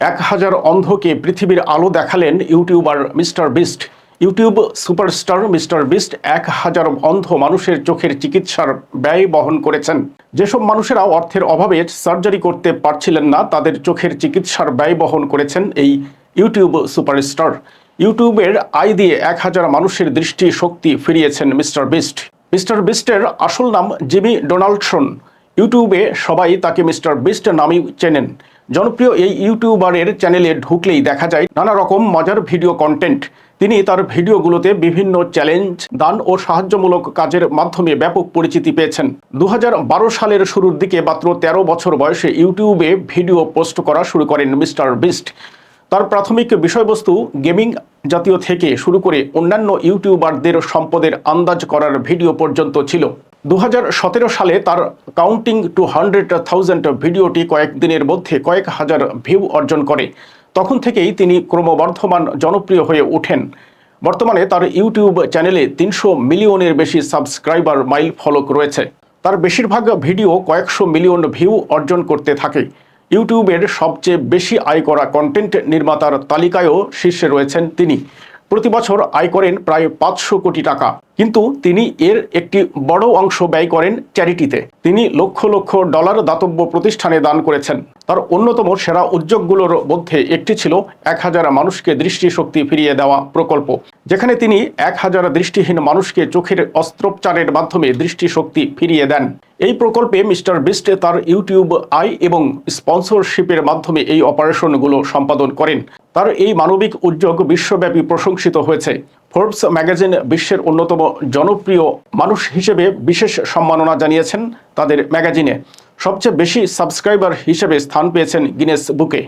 এক হাজার অন্ধকে পৃথিবীর আলো দেখালেন YouTuber Mister Beast. YouTube superstar Mister Beast এক হাজার অন্ধ মানুষের চোখের চিকিৎসার ব্যয় বহন করেছেন। যেসব মানুষেরা অর্থের অভাবে সার্জারি করতে পারছিলেন না, তাদের চোখের চিকিৎসার ব্যয় বহন করেছেন এই ইউটিউব সুপারস্টার। ইউটিউবের আয় দিয়ে এক হাজার মানুষের দৃষ্টি শক্তি ফিরিয়েছেন মিস্টার বিস্ট। মিস্টার বিস্টের আসল নাম জিমি ডোনাল্ডসন। ইউটিউবে সবাই তাকে মিস্টার বিস্ট নামেই চেনেন। জনপ্রিয় এই ইউটিউবারের চ্যানেলে ঢুকলেই দেখা যায় নানা রকম মজার ভিডিও কন্টেন্ট তিনি তার ভিডিওগুলোতে বিভিন্ন চ্যালেঞ্জ দান ও সাহায্যমূলক কাজের মাধ্যমে ব্যাপক পরিচিতি পেয়েছেন। দু হাজার বারো সালের শুরুর দিকে মাত্র ১৩ বছর বয়সে ইউটিউবে ভিডিও পোস্ট করা শুরু করেন মিস্টার বিস্ট। তার প্রাথমিক বিষয়বস্তু গেমিং জাতীয় থেকে শুরু করে অন্যান্য ইউটিউবারদের সম্পদের আন্দাজ করার ভিডিও পর্যন্ত ছিল। দু হাজার সতেরো সালে তার কাউন্টিং টু হান্ড্রেড থাউজেন্ড ভিডিওটি কয়েকদিনের মধ্যে কয়েক হাজার ভিউ অর্জন করে। তখন থেকেই তিনি ক্রমবর্ধমান জনপ্রিয় হয়ে ওঠেন। বর্তমানে তার ইউটিউব চ্যানেলে তিনশো মিলিয়নের বেশি সাবস্ক্রাইবার মাইল ফলক রয়েছে। তার বেশিরভাগ ভিডিও কয়েকশো মিলিয়ন ভিউ অর্জন করতে থাকে। ইউটিউবের সবচেয়ে বেশি আয় করা কন্টেন্ট নির্মাতার তালিকায়ও শীর্ষে রয়েছেন তিনি। প্রতি বছর আয় করেন প্রায় পাঁচশো কোটি টাকা। কিন্তু তিনি এর একটি বড় অংশ ব্যয় করেন চ্যারিটিতে। তিনি লক্ষ লক্ষ ডলার দাতব্য প্রতিষ্ঠানে দান করেছেন। তার অন্যতম সেরা উদ্যোগগুলোর মধ্যে একটি ছিল এক হাজার মানুষকে দৃষ্টিশক্তি ফিরিয়ে দেওয়া প্রকল্প, যেখানে তিনি এক হাজার দৃষ্টিহীন মানুষকে চোখের অস্ত্রোপচারের মাধ্যমে দৃষ্টিশক্তি ফিরিয়ে দেন। এই প্রকল্পে মিস্টার বিস্টে তার ইউটিউব, আই এবং স্পন্সরশিপের মাধ্যমে এই অপারেশনগুলো সম্পাদন করেন। তার এই মানবিক উদ্যোগ বিশ্বব্যাপী প্রশংসিত হয়েছে। ফোর্বস ম্যাগাজিন বিশ্বের অন্যতম জনপ্রিয় মানুষ হিসেবে বিশেষ সম্মাননা জানিয়েছেন তাদের ম্যাগাজিনে সবচেয়ে বেশি সাবস্ক্রাইবার হিসেবে স্থান পেয়েছেন গিনেস বুকে